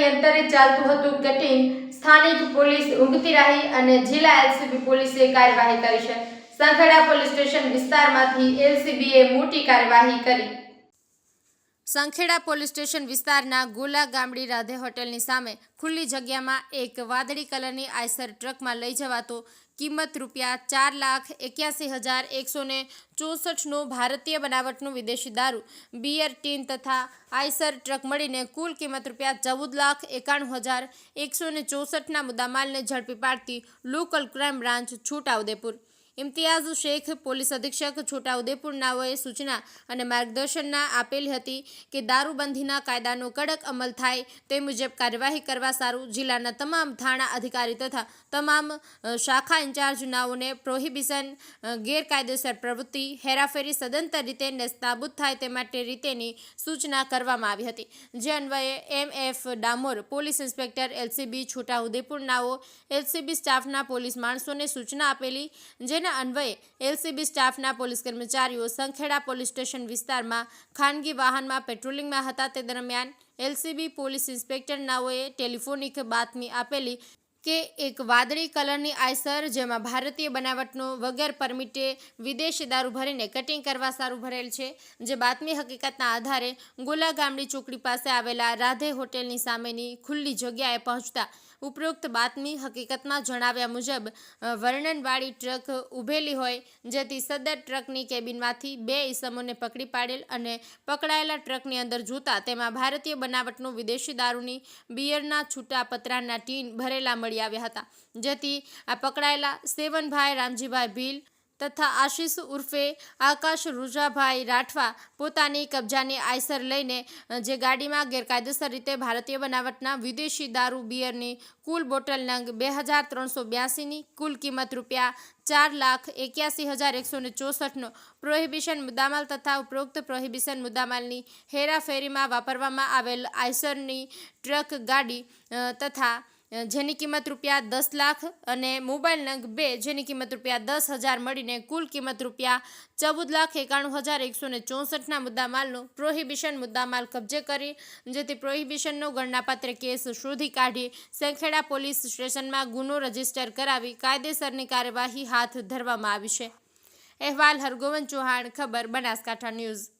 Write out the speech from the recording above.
મીટરની અંતરે ચાલતું હતું કટિંગ સ્થાનિક પોલીસ ઊંઘતી રહી અને જિલ્લા એલસીબી પોલીસે કાર્યવાહી કરી છે. સંખેડા પોલીસ સ્ટેશન વિસ્તારમાંથી એલસીબીએ મોટી કાર્યવાહી કરી. સંખેડા પોલીસ સ્ટેશન વિસ્તારના ગોલા ગામડી રાધે હોટેલની સામે ખુલ્લી જગ્યામાં એક વાદળી કલરની આઈસર ટ્રકમાં લઈ જવાતો કિંમત રૂપિયા ચાર લાખ એક્યાસી હજાર એકસો ને ચોસઠનો ભારતીય બનાવટનું વિદેશી દારૂ, બિયર, ટીન તથા આઈસર ટ્રક મળીને કુલ કિંમત રૂપિયા ચૌદ લાખ એકાણું હજાર એકસો ને ચોસઠના મુદ્દામાલને ઝડપી પાડતી local crime branch Chhotaudepur Imtiyaz Shaikh police અધિક્ષક છોટાઉદેપુર નાઓએ સૂચના અને માર્ગદર્શનના આપેલી હતી કે દારૂબંધીના કાયદાનો કડક અમલ થાય તે મુજબ કાર્યવાહી કરવા સારું જિલ્લાના તમામ થાણા અધિકારી તથા તમામ શાખા ઇન્ચાર્જ નાઓને પ્રોહિબિશન ગેરકાયદેસર પ્રવૃત્તિ, હેરાફેરી સદંતર રીતે નેસ્તાબૂદ થાય તે માટે રીતેની સૂચના કરવામાં આવી હતી. જે અન્વયે M F Damor police inspector LCB Chhotaudepur નાઓ LCB સ્ટાફના પોલીસ માણસોને સૂચના આપેલી, જેના અન્વયે એલસીબી સ્ટાફના પોલીસ કર્મચારીઓ સંખેડા પોલીસ સ્ટેશન વિસ્તારમાં ખાનગી વાહનમાં પેટ્રોલિંગમાં હતા. તે દરમિયાન એલસીબી પોલીસ ઇન્સ્પેક્ટર નાઓએ ટેલિફોનિક બાતમી આપેલી કે એક વાદળી કલરની આયસર જેમાં ભારતીય બનાવટનો વગર પરમિટે વિદેશી દારૂ ભરીને કટિંગ કરવા સારું ભરેલ છે, જે બાતમી હકીકતના આધારે ગોલા ગામડી ચોકડી પાસે આવેલા રાધે હોટેલની સામેની ખુલ્લી જગ્યાએ પહોંચતા ઉપરોક્ત બાતમી હકીકતમાં જણાવ્યા મુજબ વર્ણનવાળી ટ્રક ઊભેલી હોય, જેથી સદર ટ્રકની કેબિનમાંથી બે ઈસમોને પકડી પાડેલ અને પકડાયેલા ટ્રકની અંદર જોતા તેમાં ભારતીય બનાવટનું વિદેશી દારૂની બિયરના છૂટા પતરાના ટીન ભરેલા મળી આવ્યા હતા. જેથી આ પકડાયેલા સેવનભાઈ રામજીભાઈ ભીલ તથા આશીષ ઉર્ફે આકાશ રૂજાભાઈ રાઠવા પોતાની કબજાની આયસર લઈને, જે ગાડીમાં ગેરકાયદેસર રીતે ભારતીય બનાવટના વિદેશી દારૂ બિયરની કુલ બોટલ નંગ બે હજાર ત્રણસો બ્યાસીની કુલ કિંમત રૂપિયા ચાર લાખ એક્યાસી હજાર એકસો ને ચોસઠનો પ્રોહિબિશન મુદ્દામાલ તથા ઉપરોક્ત પ્રોહિબિશન મુદ્દામાલની હેરાફેરીમાં વાપરવામાં આવેલ આયસરની ટ્રક ગાડી તથા જેની કિંમત રૂપિયા દસ લાખ અને મોબાઈલ નંગ બે જેની કિંમત રૂપિયા દસ હજાર મળીને કુલ કિંમત રૂપિયા ચૌદ લાખ એકાણું હજાર એકસો ને ચોસઠના મુદ્દામાલનો પ્રોહિબિશન મુદ્દામાલ કબજે કરી, જેથી પ્રોહિબિશનનો ગણનાપાત્ર કેસ શોધી કાઢી સંખેડા પોલીસ સ્ટેશનમાં ગુનો રજિસ્ટર કરાવી કાયદેસરની કાર્યવાહી હાથ ધરવામાં આવી છે. અહેવાલ હરગોવન ચૌહાણ, ખબર, બનાસકાંઠા ન્યૂઝ.